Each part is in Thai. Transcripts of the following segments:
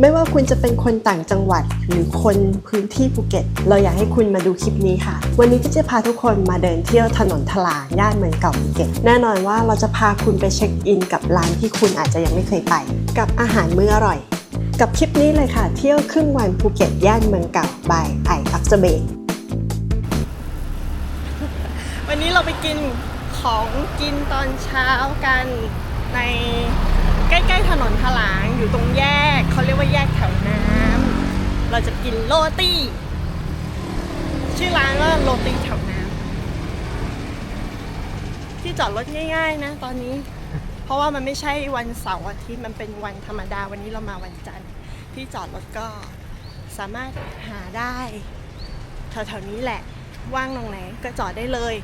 ไม่ว่าคุณจะเป็นคนต่างจังหวัดหรือคนพื้นที่ภูเก็ต เราอยากให้คุณมาดูคลิปนี้ค่ะ วันนี้ก็จะพาทุกคนมาเดินเที่ยวถนนทลางย่านเมืองเก่าภูเก็ต แน่นอนว่าเราจะพาคุณไปเช็คอินกับร้านที่คุณอาจจะยังไม่เคยไป กับอาหารมื้ออร่อย กับคลิปนี้เลยค่ะ เที่ยวครึ่งวันภูเก็ตย่านเมืองเก่าบายไออักเซเบกวันนี้เราไปกินของกินตอนเช้ากันใน ใกล้ๆถนนทลางอยู่ตรงแยกเขาเรียกว่าแยกแถวน้ำเราจะกินโรตีชื่อร้านว่าโรตีแถวน้ำที่จอดรถง่าย ๆ นะ ตอนนี้ เพราะว่ามันไม่ใช่วันเสาร์อาทิตย์มันเป็นวันธรรมดาวันนี้เรามาวันจันทร์ที่จอดรถก็สามารถหาได้แถวๆนี้แหละว่างตรงไหนก็จอดได้เลย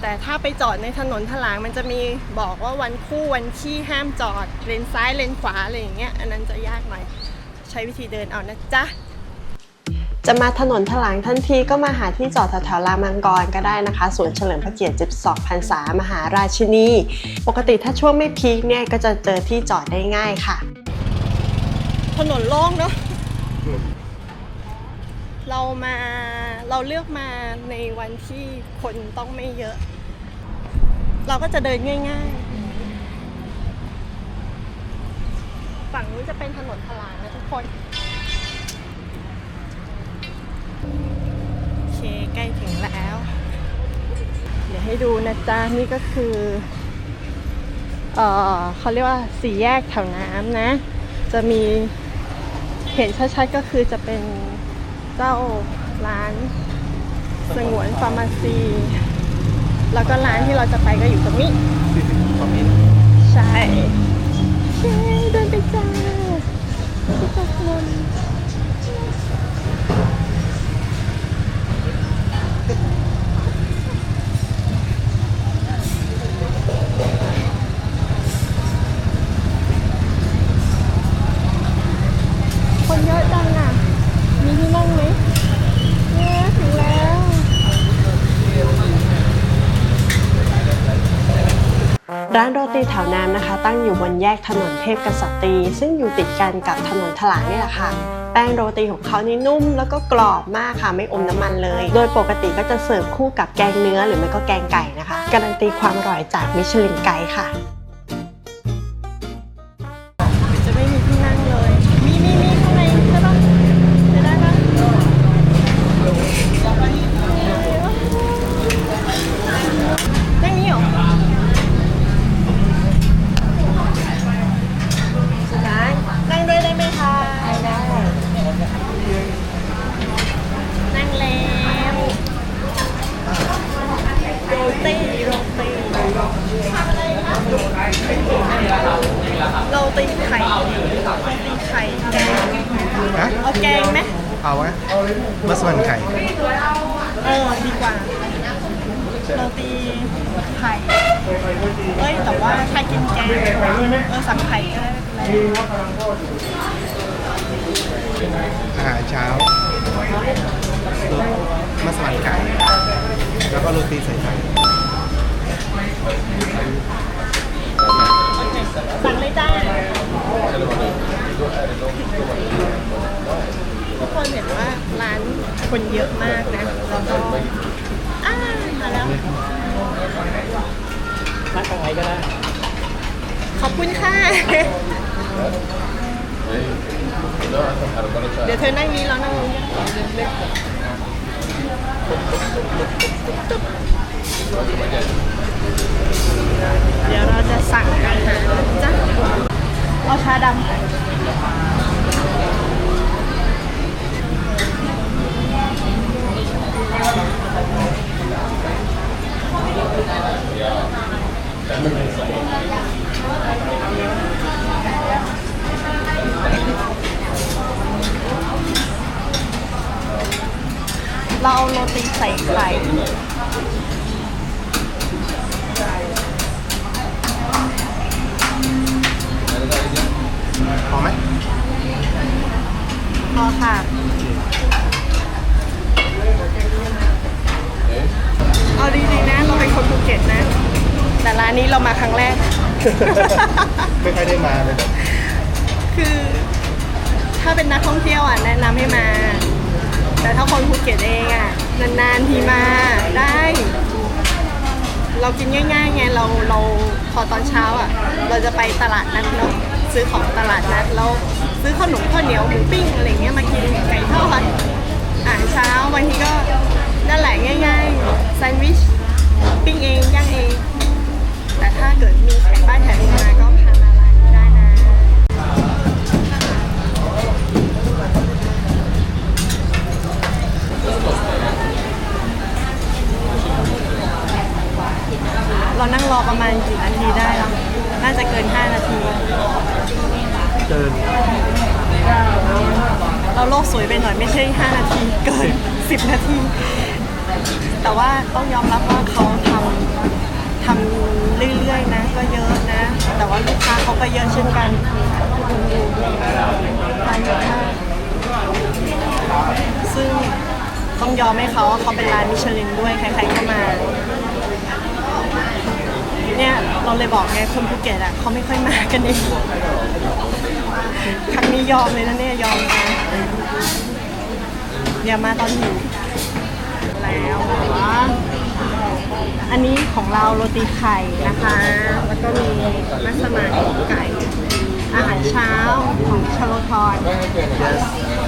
แต่ถ้าไปจอดในถนนถลางมันจะมีบอกว่าวันคู่วันขี้ห้ามจอดเลนซ้ายเลนขวาอะไรอย่างเงี้ยอันนั้นจะยากหน่อย ใช้วิธีเดินเอานะจ๊ะจะมาถนนถลางทันทีก็มาหาที่จอดแถวๆรามมังกรก็ได้นะคะสวนเฉลิมพระเกียรติ72พรรษามหาราชินี ปกติถ้าช่วงไม่พีคเนี่ยก็จะเจอที่จอดได้ง่ายค่ะ ถนนโล่งเนาะเรามา เราเลือกมาในวันที่คนต้องไม่เยอะ เราก็จะเดินง่ายๆ ฝั่งนู้นจะเป็นถนนทลางนะทุกคนโอเคใกล้ถึงแล้ว เดี๋ยวให้ดูนะจ๊ะ นี่ก็คือเออเขาเรียกว่าสี่แยกแถวน้ำนะ จะมีเห็นชัดๆก็คือจะเป็นเจ้า ร้านสงวนฟาร์มาซี แล้วก็ร้านที่เราจะไปก็อยู่ตรงนี้ใช่ ใช่ เดินไปจ้าที่ตกลงคนเยอะจังอะ มีที่นั่งไหมเนี่ยถึงแล้ว ร้านโรตีแถวน้ำนะคะ ตั้งอยู่บนแยกถนนเทพกษัตรี ซึ่งอยู่ติดกันกับถนนถลางนี่แหละค่ะ แป้งโรตีของเขานี่นุ่มแล้วก็กรอบมากค่ะไม่อมน้ำมันเลย โดยปกติก็จะเสิร์ฟคู่กับแกงเนื้อหรือไม่ก็แกงไก่นะคะ การันตีความอร่อยจากมิชลินไกด์ค่ะ แกงไหมเอาไหมมัสมั่นไข่เออดีกว่าโรตีไข่เอ้ยแต่ว่าถ้ากินแกงเออสั่งไข่ก็ได้ไม่เป็นไรอาหารเช้ามัสมั่นไข่แล้วก็โรตีใส่ไข่ สั่งเลยจ้าทุกคนเห็นว่าร้านคนเยอะมากนะ แล้วก็อ้ามาแล้วร้านของไหนก็ได้ ขอบคุณค่ะ เดี๋ยวเธอนั่งนี้แล้วนั่งนี้เดี๋ยวเราจะสั่งอาหารจ้ะเอาชาดำเราเอาโรตีใส่ไข่พอไหมพอค่ะ เอาดีๆนะ เราเป็นคนภูเก็ตนะ แต่ร้านนี้เรามาครั้งแรก ไม่ค่อยได้มาเลยแบบคือ ถ้าเป็นนักท่องเที่ยวอะแนะนำให้มา แต่ถ้าคนภูเก็ตเองอะนานๆทีมาได้ เรากินง่ายๆไงเราเราพอตอนเช้าอะ เราจะไปตลาดนัดเนาะซื้อของตลาดนัดแล้วซื้อขนมข้าวเหนียวหมูปิ้งอะไรเงี้ยมากินไก่ทอดอาหารเช้าบางทีก็นั่นแหละง่ายๆแซนด์วิชปิ้งเองย่างเอง แต่ถ้าเกิดมีแขกบ้านแขกมาก็ เรานั่งรอประมาณกี่นาทีได้แล้วน่าจะเกิน 5 นาที เกินเราโลกสวยไปหน่อยไม่ใช่ 5 นาที เกิน 10 นาที แต่ว่าต้องยอมรับว่าเขาทำทำเรื่อยๆนะ ก็เยอะนะ แต่ว่าลูกค้าเขาก็เยอะเช่นกันคุณดูทานเยอะมากซึ่ง ต้องยอมให้เขาเขาเป็นร้านมิชลินด้วยใครๆก็มา เนี่ยเราเลยบอกไงคนภูเก็ตอะเขาไม่ค่อยมากันเองครั้งนี้ยอมเลยนะเนี่ยยอมนะอย่ามาตอนหิวแล้วออันนี้ของเราโรตีไข่นะคะ แล้วก็มีมัสมั่นไก่ อาหารเช้าของชโลทอน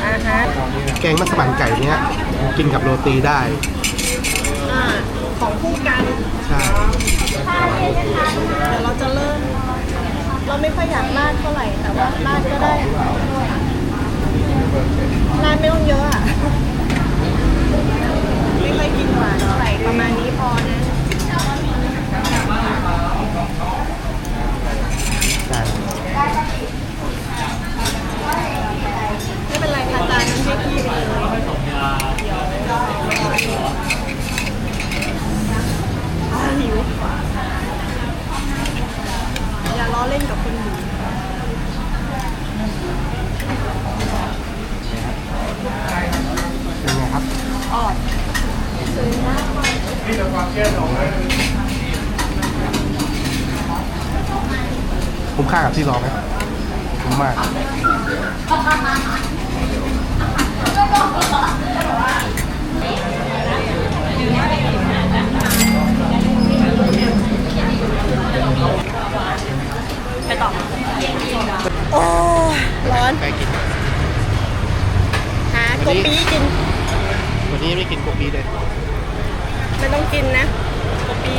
อาหารแกงมัสมั่นไก่เนี้ยกินกับโรตีได้ อ่าของคู่กันใช่ เดี๋ยวเราจะเริ่ม เราไม่ค่อยอยากราดเท่าไหร่ แต่ว่าราดก็ได้ราดไม่ต้องเยอะอะ ไม่ค่อยกินหวานเท่าไหร่ประมาณนี้พอนะ ใช่ ไม่ เป็นไรค่ะจานนั้นให้พี่ไปเลยอ่าหิวอย่าล้อเล่นกับคนหิวเป็นไงครับออดคุ้มค่ากับที่รอไหมคุ้มมาก ไปต่อ โอ้ยร้อนไปกินหาโกปีกิน วันนี้ไม่กินโกปีเลยไม่ต้องกินนะโกปี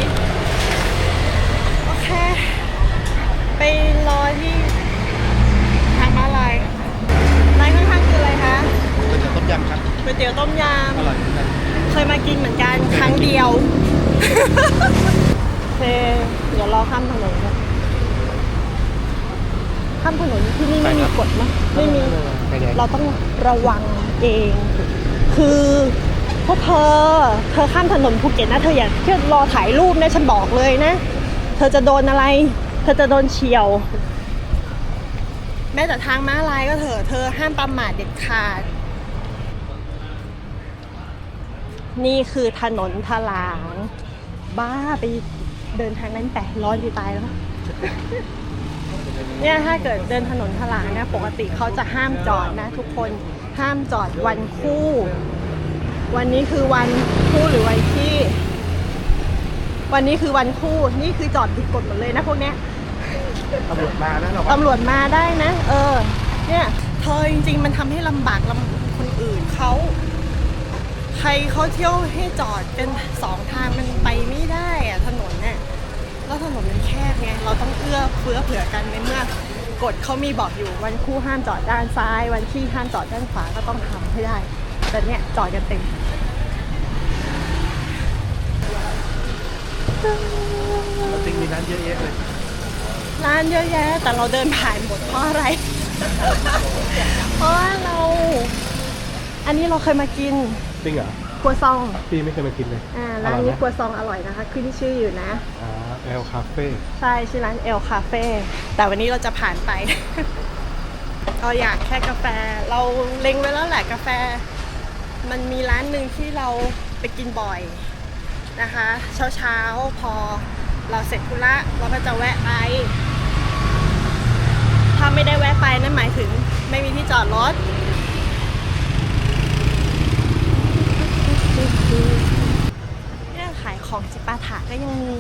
โอเค ไปรอที่ทางมาลายร้านข้างๆคืออะไรคะเป็นต้มยำครับก๋วยเตี๋ยวต้มยอร่อยเหมือนกันำเคยมากินเหมือนกันครั้งเดียว โอเค เดี๋ยวรอข้ามถนนกัน ข้ามถนนที่นี่ไม่มีกฎมั้ยไม่มีไก่แดงเราต้องระวังเอง คือพวกเธอ เธอข้ามถนนภูเก็ตนะเธออย่าเที่ยวรอถ่ายรูปนะฉันบอกเลยนะ เธอจะโดนอะไร เธอจะโดนเฉียว แม้แต่ทางม้าลายก็เถอะเธอห้ามประมาทเด็ดขาด นี่คือถนนทลาง บ้าไปเดินทางนั้นแต่ร้อนจะตายแล้ว เนี่ยถ้าเกิดเดินถนนทลางเนี่ยปกติเขาจะห้ามจอดนะ ทุกคนห้ามจอดวันคู่ วันนี้คือวันคู่หรือวันที่ วันนี้คือวันคู่นี่คือจอดผิดกฎหมดเลยนะพวกเนี้ยตำรวจมานะเราตำรวจมาได้นะ เออ เนี่ยเธอจริงๆมันทำให้ลำบากลำคนอื่นเขาใครเขาเที่ยวให้จอดกันสองทางมันไปไม่ได้อะถนนเนี่ย แล้วถนนมันแคบไงเราต้องเอื้อเฟื้อเผื่อกันในเมื่อกฎเขามีบอกอยู่วันคู่ห้ามจอดด้านซ้าย วันที่ห้ามจอดด้านขวาก็ต้องทำให้ได้ แต่เนี่ยจอดกันเต็มจริงมีร้านเยอะแยะเลยร้านเยอะแยะ แต่เราเดินผ่านหมดเพราะอะไร เพราะว่าเรา อันนี้เราเคยมากิน จริงเหรอ ครัวซองพี่ไม่เคยมากินเลยอ่าอร้านร่อยไหมนี้ครัวซองอร่อยนะคะ ขึ้นชื่ออยู่นะอ่าแอลคาเฟ่ใช่ชื่อร้านเอลคาเฟ่แต่วันนี้เราจะผ่านไป เราอยากแค่กาแฟ เราเล็งไว้แล้วแหละกาแฟ มันมีร้านหนึ่งที่เราไปกินบ่อยนะคะ เช้าเช้าๆพอเราเสร็จธุระเราก็จะแวะไป ถ้าไม่ได้แวะไปนั่นหมายถึงไม่มีที่จอดรถ นี่ขายของจิปาถะก็ยังมี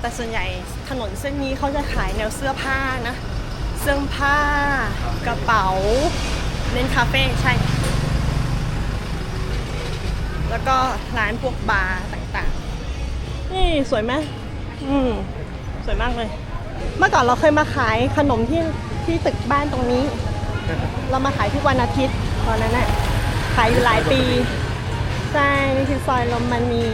แต่ส่วนใหญ่ถนนเส้นนี้เขาจะขายแนวเสื้อผ้านะ เสื้อผ้ากระเป๋า เน้นคาเฟ่ใช่ แล้วก็ร้านพวกบาร์ต่างๆ นี่สวยไหมอืม สวยมากเลย เมื่อก่อนเราเคยมาขายขนมที่ที่ตึกบ้านตรงนี้ เรามาขายทุกวันอาทิตย์ตอนนั้นน่ะขายอยู่หลายปี ใช่นี่คือซอยลมมณี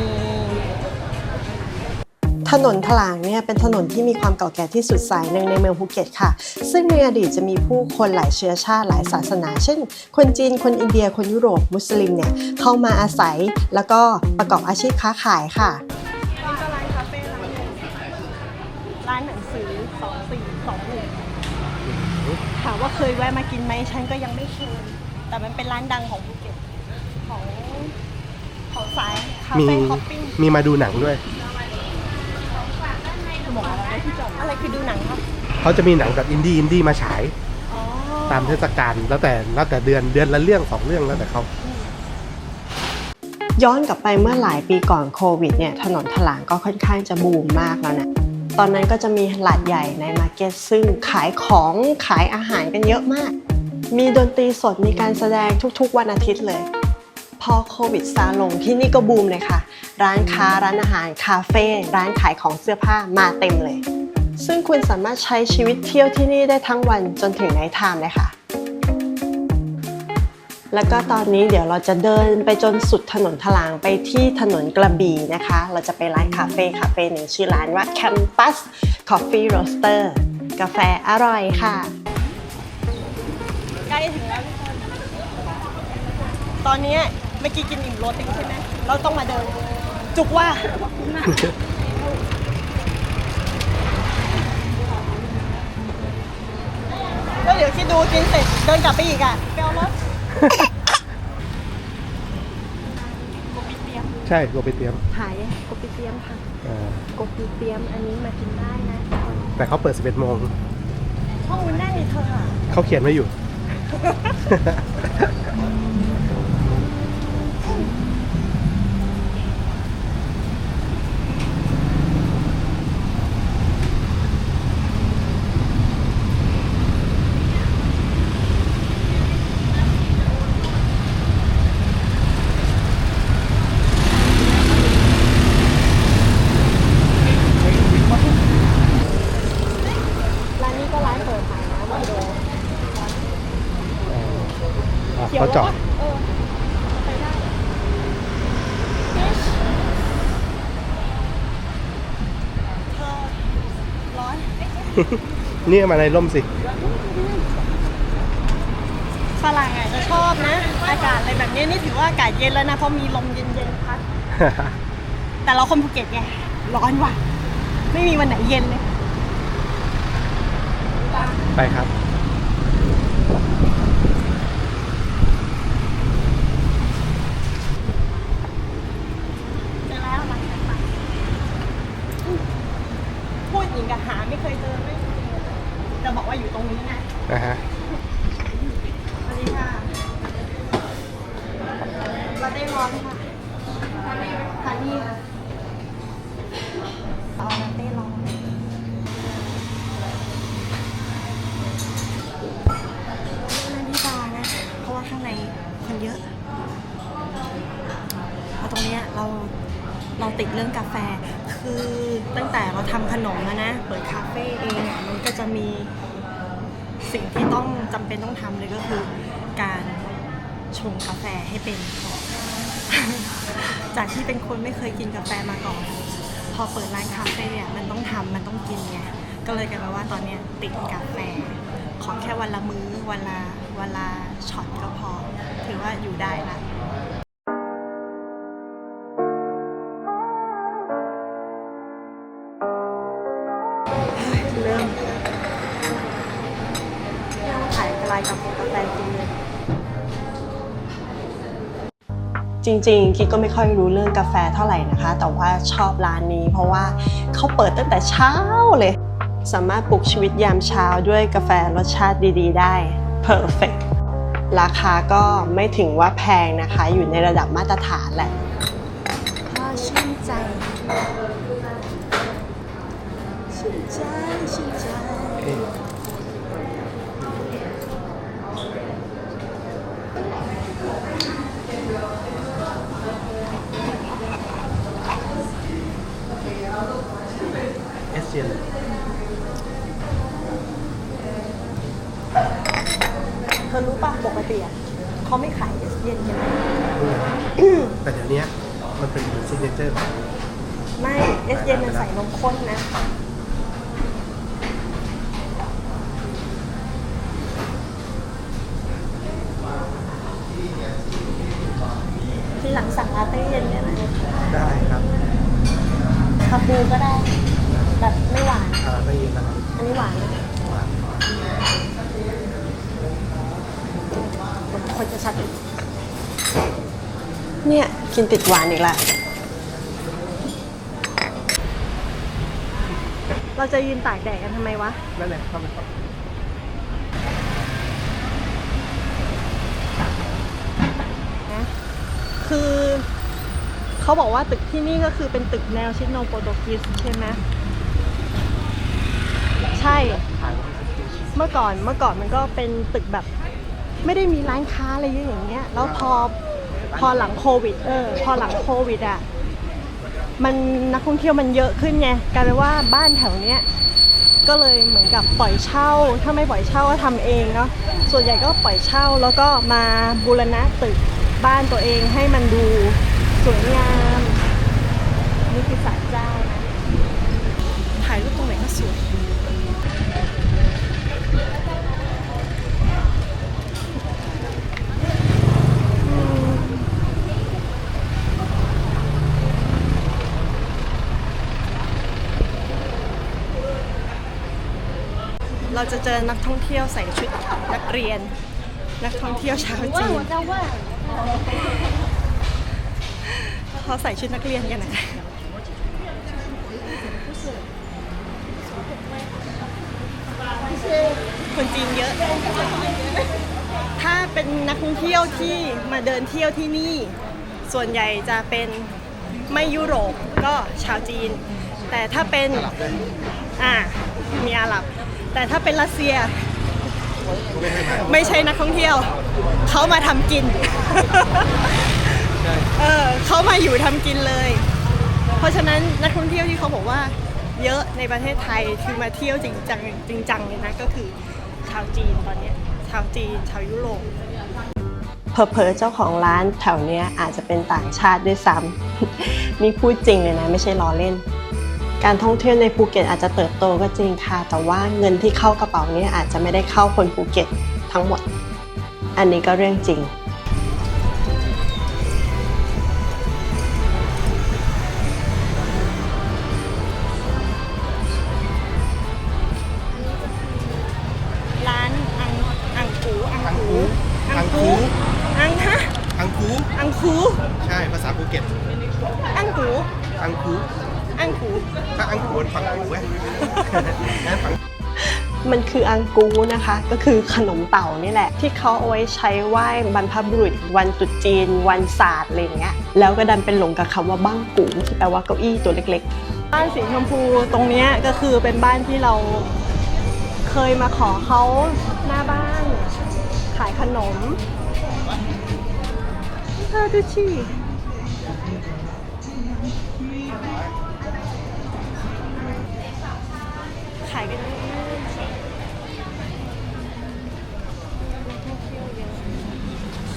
ถนนถลางเนี่ยเป็นถนนที่มีความเก่าแก่ที่สุดสายหนึ่งในเมืองภูเก็ตค่ะ ซึ่งในอดีตจะมีผู้คนหลายเชื้อชาติหลายศาสนา เช่น คนจีน คนอินเดีย คนยุโรป มุสลิมเนี่ยเข้ามาอาศัยแล้วก็ประกอบอาชีพค้าขายค่ะนี่ก็ร้านคาเฟ่ร้านหนึ่งร้านหนังสือสองสี่สองหนึ่งถามว่าเคยแวะมากินไหมฉันก็ยังไม่เคย แต่มันเป็นร้านดังของภูเก็ตของ ของสายคามีเฟ่ฮอปปิ้งมีมาดูหนังด้วยบอกอะไรนะที่จอดอะไรคือดูหนังครับเขาจะมีหนังแบบอินดี้อินดี้มาฉาย อ๋อตามเทศกาลแล้วแต่แล้วแต่เดือนเดือนละเรื่องสองเรื่องแล้วแต่เขา ย้อนกลับไปเมื่อหลายปีก่อนโควิดเนี่ยถนนถลางก็ค่อนข้างจะบูมมากแล้วนะ ตอนนั้นก็จะมีหลาดใหญ่ในมาร์เก็ตซึ่งขายของขายอาหารกันเยอะมาก มีดนตรีสดมีการแสดงทุกๆวันอาทิตย์เลย พอโควิดซาลงที่นี่ก็บูมเลยค่ะ ร้านค้าร้านอาหารคาเฟ่ร้านขายของเสื้อผ้ามาเต็มเลย ซึ่งคุณสามารถใช้ชีวิตเที่ยวที่นี่ได้ทั้งวันจนถึงไนท์ไทม์เลยค่ะ แล้วก็ตอนนี้เดี๋ยวเราจะเดินไปจนสุดถนนทลางไปที่ถนนกระบี่นะคะ เราจะไปร้านคาเฟ่คาเฟ่หนึ่งชื่อร้านว่า Campus Coffee Roaster กาแฟอร่อยค่ะใกล้ถึงแล้วตอนนี้ มื่อกี้กินอิ่มโรติงใช่ไหมเราต้องมาเดิน จุกว่า แล้วเดี๋ยวคิดดูกินเสร็จเดินกลับไปอีกอะไปเอารถโกปิเตียมใช่โรไปเตรียมขายโกปิเตียมค่ะเออโกปิเตียมอันนี้มากินได้นะแต่เขาเปิด 11โมงห้องมันได้นี่เธออะเขาเขียนไว้อยู่ ร้านนี้ก็ร้านเปิดขายนะมาดู อะเขาจอด เออไปได้เธอร้อน นี่มาในร่มสิฝรั่งอะจะชอบนะ อากาศอะไรแบบนี้นี่ถือว่าอากาศเย็นแล้วนะเพราะมีลมเย็นๆพัดแต่เราคนภูเก็ตไงร้อนว่ะ ไม่มีวันไหนเย็นเลย ไปครับ เจอแล้วร้านอาหารพูดหญิงกับหาไม่เคยเจอไม่เคยเจอจะบอกว่าอยู่ตรงนี้ไง นะฮะ สวัสดีค่ะเราได้ร้อนค่ะทานนี่ค่ะเอาลาเต้ร้อนนั่นที่บาร์นะ เพราะว่าข้างในคน เยอะเพราะตรงเนี้ยเราเราติดเรื่องกาแฟ คือตั้งแต่เราทำขนมแล้วนะ เปิดคาเฟ่เองอะมันก็จะมีสิ่งที่ต้องจำเป็นต้องทำเลยก็คือ การชงกาแฟให้เป็นจากที่เป็นคนไม่เคยกินกาแฟมาก่อน พอเปิดร้านคาเฟ่อะมันต้องทำมันต้องกินไง ก็เลยกลายเป็นว่าตอนเนี้ยติดกาแฟ ขอแค่วันละมื้อวันละวันละช็อตก็พอ ถือว่าอยู่ได้ละเริ่มขายอะไรกับกาแฟจริงเลยจริงๆคิดก็ไม่ค่อยรู้เรื่องกาแฟเท่าไหร่นะคะ แต่ว่าชอบร้านนี้ เพราะว่าเขาเปิดตั้งแต่เช้าเลย สามารถปลุกชีวิตยามเช้าด้วยกาแฟรสชาติดี ๆ ได้ perfect ราคาก็ไม่ถึงว่าแพงนะคะ อยู่ในระดับมาตรฐานแหละพ่อชื่นใจชื่นใจชื่นใจ รู้ป่ะปกติอะเขาไม่ขายเอสเย็นกันนะแต่เดี๋ยวนี้มันเป็นซิกเนเจอร์ของไม่เอสเย็นมันใส่นมข้นนะที่หลังสั่งลาเต้เย็นเนี่ยนะได้ครับคาปูก็ได้ แบบไม่หวานอ่าไม่ยินนะครับอันนี้หวานนะ คนจะชัดอีกเนี่ย กินติดหวานอีกแล้วเราจะยืนตากแดดกันทำไมวะ นั่นแหละเข้าไปครับนะคือเขาบอกว่าตึกที่นี่ก็คือเป็นตึกแนวชิโนโปรโตกิสใช่ไหมใช่ถ่ายไว้เมื่อก่อนเมื่อก่อนมันก็เป็นตึกแบบ ไม่ได้มีร้านค้าอะไรเยอะอย่างเงี้ยแล้วพอพอหลังโควิดเออพอหลังโควิดอะมันนักท่องเที่ยวมันเยอะขึ้นไงกลายเป็นว่าบ้านแถวเนี้ยก็เลยเหมือนกับปล่อยเช่า ถ้าไม่ปล่อยเช่าก็ทำเองเนาะส่วนใหญ่ก็ปล่อยเช่าแล้วก็มาบูรณะตึกบ้านตัวเองให้มันดูสวยงามนี่คือศาลเจ้านะถ่ายรูปตรงไหนก็สวย จะเจอนักท่องเที่ยวใส่ชุดนักเรียน นักท่องเที่ยวชาวจีนเขาใส่ชุดนักเรียนกันนะคนจีนเยอะ ถ้าเป็นนักท่องเที่ยวที่มาเดินเที่ยวที่นี่ ส่วนใหญ่จะเป็นไม่ยุโรปก็ชาวจีน แต่ถ้าเป็น อ่ามีอาหรับ แต่ถ้าเป็นรัสเซีย ไม่ใช่นักท่องเที่ยว เขามาทำกิน เออเขามาอยู่ทำกินเลย เพราะฉะนั้นนักท่องเที่ยวที่เขาบอกว่า เยอะในประเทศไทยคือมาเที่ยวจริงจังจริงจังเลยนะก็คือชาวจีนตอนเนี้ยชาวจีนชาวยุโรปเพอเพอๆเจ้าของร้านแถวเนี้ยอาจจะเป็นต่างชาติด้วยซ้ำนี่พูดจริงเลยนะ ไม่ใช่ล้อเล่น การท่องเที่ยวในภูเก็ตอาจจะเติบโตก็จริงค่ะ แต่ว่าเงินที่เข้ากระเป๋านี้อาจจะไม่ได้เข้าคนภูเก็ตทั้งหมด อันนี้ก็เรื่องจริง กูนะคะ ก็คือขนมเต่านี่แหละ ที่เขาเอาไว้ใช้ไหว้บรรพบุรุษ วันตรุษจีน วันศาสตร์อะไรเงี้ยแล้วก็ดันเป็นหลงกับคำว่าบ้างกูที่แปลว่าเก้าอี้ตัวเล็กๆ บ้านสีชมพูตรงนี้ก็คือเป็นบ้านที่เราเคยมาขอเขาหน้าบ้าน ขายขนมเธอดูชีขายกันเยอะนักท่องเที่ยวเยอะ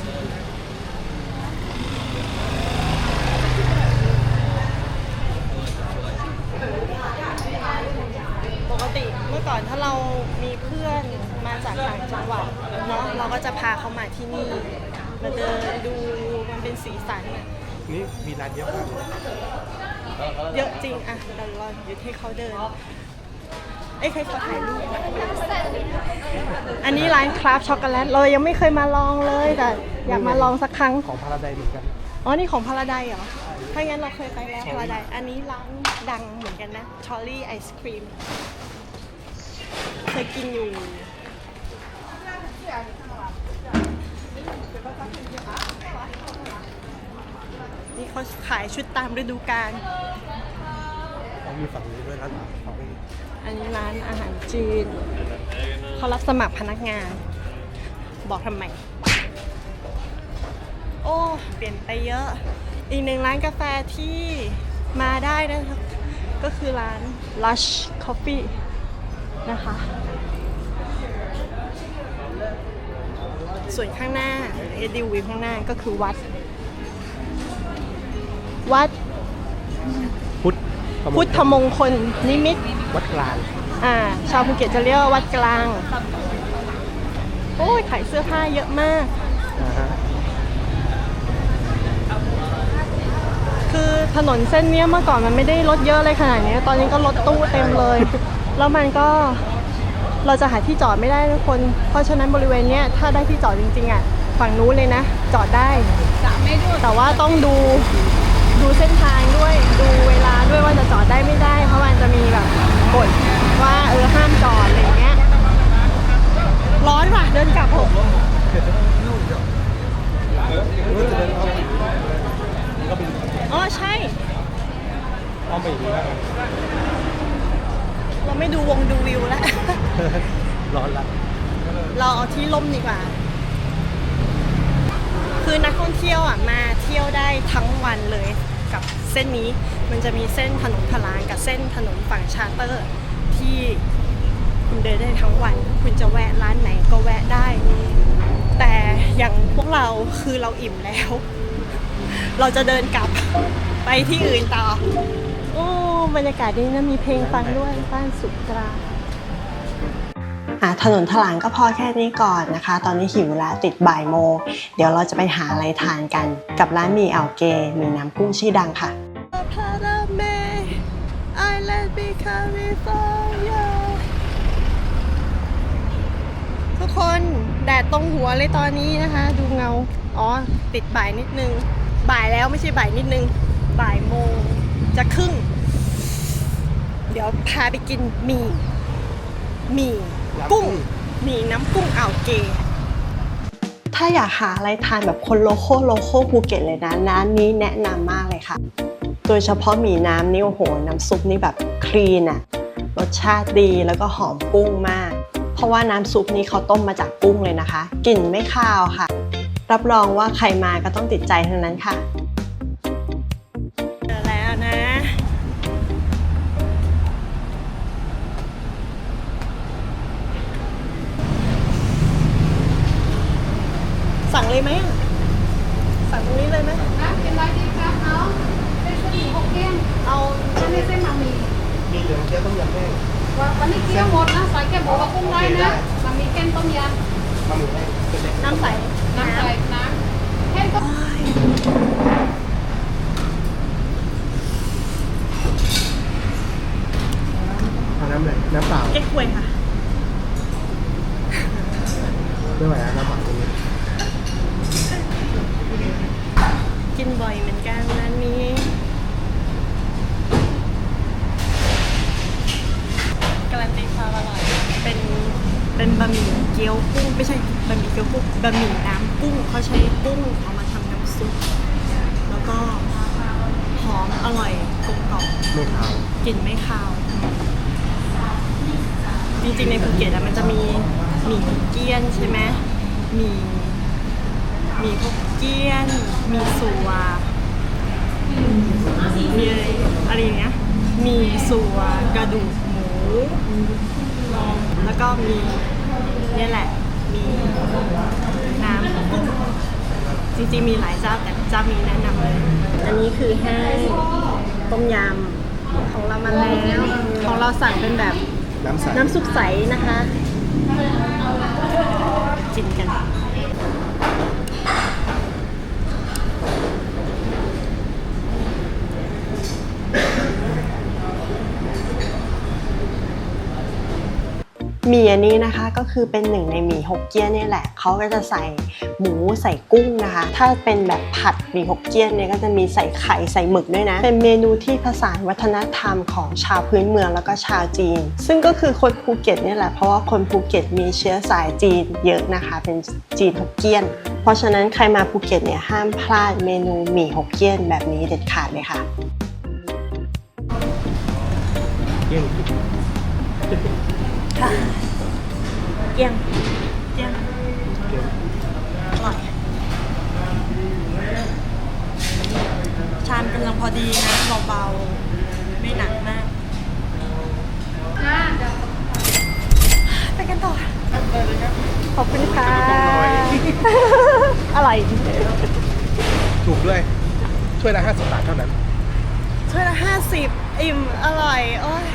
ปกติเมื่อก่อนถ้าเรามีเพื่อนมาจาก ต่างจังหวัดเนาะเราก็จะพาเขามาที่นี่มาเดินดูมันเป็นสีสันอะนี่มีร้านเยอะมากเยอะจริงอะเดี๋ยวเราหยุดให้เขาเดินเอ้ยเคยขอถ่ายรูปนะอันนี้ร้านคราฟช็อกโกแลตเรายังไม่เคยมาลองเลยแต่อยากมาลองสักครั้ง ของพาราไดเหมือนกัน อ๋อ นี่ของพาราไดเหรอ ถ้างั้นเราเคยไปแล้วพาราไดอันนี้ร้านดังเหมือนกันนะ ชอลลี่ไอศครีม เคยกินอยู่ นี่เขาขายชุดตามฤดูกาลเขามีฝั่งนี้ด้วยร้านของนี่ออันนี้ร้านอาหารจีน เขารับสมัครพนักงาน บอกทำไม โอ้ เปลี่ยนไปเยอะ อีกหนึ่งร้านกาแฟที่มาได้นะครับ ก็คือร้าน Lush Coffee นะคะ ส่วนข้างหน้าเอดิวิวข้างหน้าก็คือวัด วัดพุทธพุทธมงคลนิมิตรวัดกลาง อ่า ชาวภูเก็ตจะเรียกว่าวัดกลาง โอ้ยขายเสื้อผ้าเยอะมากอ่าฮะคือถนนเส้นเนี้ยเมื่อก่อนมันไม่ได้รถเยอะเลยขนาดนี้ ตอนนี้ก็รถตู้เต็มเลย แล้วมันก็ เราจะหาที่จอดไม่ได้ทุกคน เพราะฉะนั้นบริเวณเนี้ยถ้าได้ที่จอดจริงๆอะฝั่งนู้นเลยนะ จอดได้ แต่ว่าต้องดูดูเส้นทางด้วยดูเวลาด้วยว่าจะจอดได้ไม่ได้ เพราะมันจะมีแบบกฎว่าเออห้ามจอดอะไรอย่างเงี้ยร้อนว่ะเดินกลับเถอะรู้จะเดินเข้าไปนี่ก็เป็นอ๋อใช่เราไม่ดูวงดูวิวแล้ว ร้อนละเราเอาที่ล่มดีกว่า คือนักท่องเที่ยวอะมาเที่ยวได้ทั้งวันเลยกับเส้นนี้ มันจะมีเส้นถนนพลานกับเส้นถนนฝั่งชาเตอร์ ที่คุณเดินได้ทั้งวัน คุณจะแวะร้านไหนก็แวะได้ แต่อย่างพวกเราคือเราอิ่มแล้ว เราจะเดินกลับไปที่อื่นต่อ โอ้ บรรยากาศดีนะมีเพลงฟังด้วยบ้านสุตรา อะถนนถลางก็พอแค่นี้ก่อนนะคะ ตอนนี้หิวแล้วติดบ่ายโมง เดี๋ยวเราจะไปหาอะไรทานกัน กับร้านมีอ่าเกมีน้ำกุ้งชื่อดังค่ะทุกคนแดดตรงหัวเลยตอนนี้นะคะ ดูเงา อ๋อ ติดบ่ายนิดนึง บ่ายแล้วไม่ใช่บ่ายนิดนึง บ่ายโมงจะครึ่ง เดี๋ยวพาไปกินหมี่หมี่ กุ้งหมี่น้ำกุ้งอ่าวเกถ้าอยากหาอะไรทานแบบคนโลโก้โลโก้ภูเก็ตเลยนะร้านนี้แนะนำมากเลยค่ะ โดยเฉพาะหมี่น้ำนี่โอ้โห น้ำซุปนี่แบบคลีนอะรสชาติดีแล้วก็หอมกุ้งมาก เพราะว่าน้ำซุปนี้เขาต้มมาจากกุ้งเลยนะคะ กลิ่นไม่คาวค่ะ รับรองว่าใครมาก็ต้องติดใจทั้งนั้นค่ะ สั่งเลยไหมอะสั่งตรงนี้เลยไหมครับเป็นไรดีครับน้องเป็นเส้นหมี่หกเกี้ยงเอาอันนี้เส้นบะหมี่มีเหลืองเจียวต้มยำแห้งวันวันนี้เกี้ยวหมดนะใส่แค่หมูกับกุ้งได้นะบะหมี่แกงต้มยบะหมี่แห้งเป็นเล็กน้ำใสำน้ำใส่น้ำแค่ก็เอาน้ำเลยน้ำเปล่าเก๊กฮวยค่ะไม่ไหวแล้วน้ำเปล่าตรง นี้กินบ่อยเหมือนกันร้านนี้การันตีความอร่อยเป็นเป็นบะหมี่เกี๊ยวกุ้งไม่ใช่บะหมี่เกี๊ยวกุ้งบะหมี่น้ำกุ้งเขาใช้กุ้งเอามาทำน้ำซุปแล้วก็หอมอร่อยกลมกล่อมไม่ขาวกลิ่นไม่คาว จริงๆในภูเก็ตอะมันจะมีหมี่เกี้ยนใช่ไหมหมี่หมี่พวก เกี้ยน มีสัว มีอะไรอะไรอย่างเงี้ย มีสัวกระดูกหมู แล้วก็มีเนี่ยแหละ มีน้ำกุ้งจริงๆมีหลายเจ้าแต่เจ้ามีแนะนำเลย อันนี้คือแห้งต้มยำของเรามาแล้ว ของเราสั่งเป็นแบบน้ำใสน้ำซุปใสนะคะจินกัน หมี่อันนี้นะคะก็คือเป็นหนึ่งในหมี่ฮกเกี้ยนนี่แหละเขาก็จะใส่หมูใส่กุ้งนะคะ ถ้าเป็นแบบผัดหมี่ฮกเกี้ยนเนี่ยก็จะมีใส่ไข่ใส่หมึกด้วยนะ เป็นเมนูที่ผสานวัฒนธรรมของชาวพื้นเมืองแล้วก็ชาวจีน ซึ่งก็คือคนภูเก็ตเนี่ยแหละเพราะว่าคนภูเก็ตมีเชื้อสายจีนเยอะนะคะ เป็นจีนฮกเกี้ยน เพราะฉะนั้นใครมาภูเก็ตเนี่ยห้ามพลาดเมนูหมี่ฮกเกี้ยนแบบนี้เด็ดขาดเลยค่ะเกี้ยง เกลียงเกลียงอร่อย ชามกำลังพอดีนะเบาๆ ไม่หนักมากจ้าเดี๋ยวไปกันต่อ ขอบคุณค่ะ อร่อย ถูกด้วย ช่วยละ50 บาทเท่านั้น ถ้วยละห้าสิบอิ่ม อร่อย โอ้ย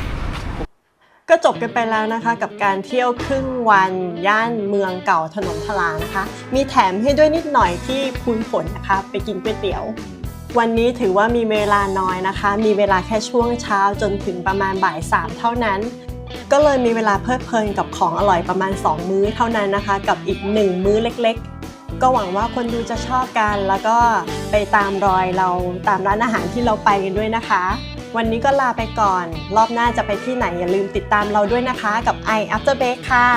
ก็จบกันไปแล้วนะคะกับการเที่ยวครึ่งวันย่านเมืองเก่าถนนทลานะคะ มีแถมให้ด้วยนิดหน่อยที่พูนผลนะคะ ไปกินก๋วยเตี๋ยว วันนี้ถือว่ามีเวลาน้อยนะคะ มีเวลาแค่ช่วงเช้าจนถึงประมาณบ่ายสามเท่านั้น ก็เลยมีเวลาเพลิดเพลินกับของอร่อยประมาณ 2 มื้อเท่านั้นนะคะ กับอีก 1 มื้อเล็กๆ ก็หวังว่าคนดูจะชอบกัน แล้วก็ไปตามรอยเราตามร้านอาหารที่เราไปกันด้วยนะคะ วันนี้ก็ลาไปก่อน รอบหน้าจะไปที่ไหนอย่าลืมติดตามเราด้วยนะคะ กับ i After Bake ค่ะ